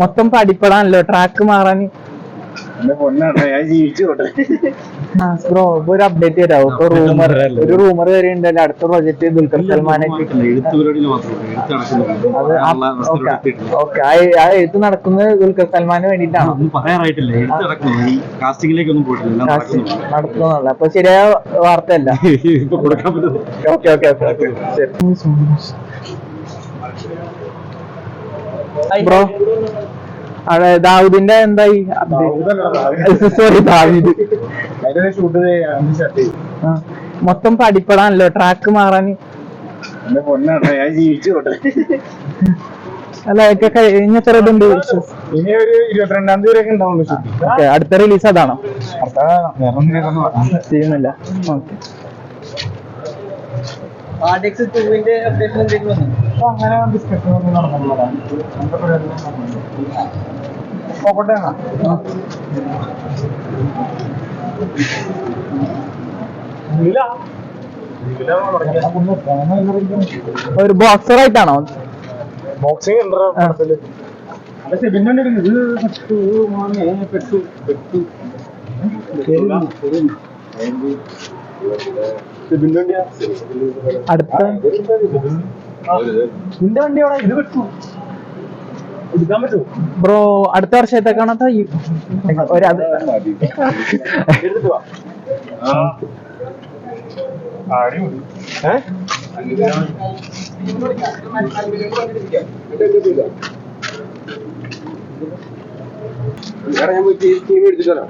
മൊത്തം പഠിപ്പടാണല്ലോ ട്രാക്ക് മാറാൻ. ബ്രോ ഒരു അപ്ഡേറ്റ് തരാമോ ഇപ്പൊ റൂമർ ഒരു റൂമർ വരെയുണ്ടല്ലോ അടുത്ത പ്രോജക്ട് ദുൽഖർ ഓക്കെ ആ എഴുത്ത് നടക്കുന്നത് ദുൽഖർ സൽമാന് വേണ്ടിട്ടാണ്. നടത്തുന്നുള്ള അപ്പൊ ശരിയായ വാർത്തയല്ല. ഇപ്പൊ കൊടുക്കാൻ പറ്റുന്നത് okay okay okay okay bro. അതെ ദാവൂദിന്റെ എന്തായി? സോറി ദാവീദ്. മൊത്തം പഠിപ്പടാണല്ലോ ട്രാക്ക് മാറാൻ എന്റെ പൊന്നാണ് ഞാൻ ജീവിച്ചോട്ടെ അല്ല ഒക്കെ കഴിഞ്ഞ എത്ര ഇതുണ്ട് ഇനി ഒരു ഇരുപത്തിരണ്ടാം തീയതി വരെയൊക്കെ ഉണ്ടാവുള്ളൂ ഷൂട്ട് ഓക്കെ അടുത്ത റിലീസ് അതാണോ? ചെയ്യുന്നില്ല. ഓക്കെ. അങ്ങനെ ഡിസ്കഷൻ ഒന്നും നടക്കുന്നില്ല എന്താ പരിപാടി പോകട്ടെ എന്നാ. ഒരു ബോക്സർ ആയിട്ടാണോ? ബോക്സിംഗ് അടുത്ത. നിന്റെ വണ്ടിയാണോ ഇത് പെട്ടു എടുക്കാൻ പറ്റുമോ? ബ്രോ അടുത്ത വർഷത്തേക്കാണോ ഒരു അത് എടുത്തിട്ട് വാ. അടിപൊളി. ഏഹ് ഞാൻ പോയി ടീം എടുത്തിട്ട് വരാം.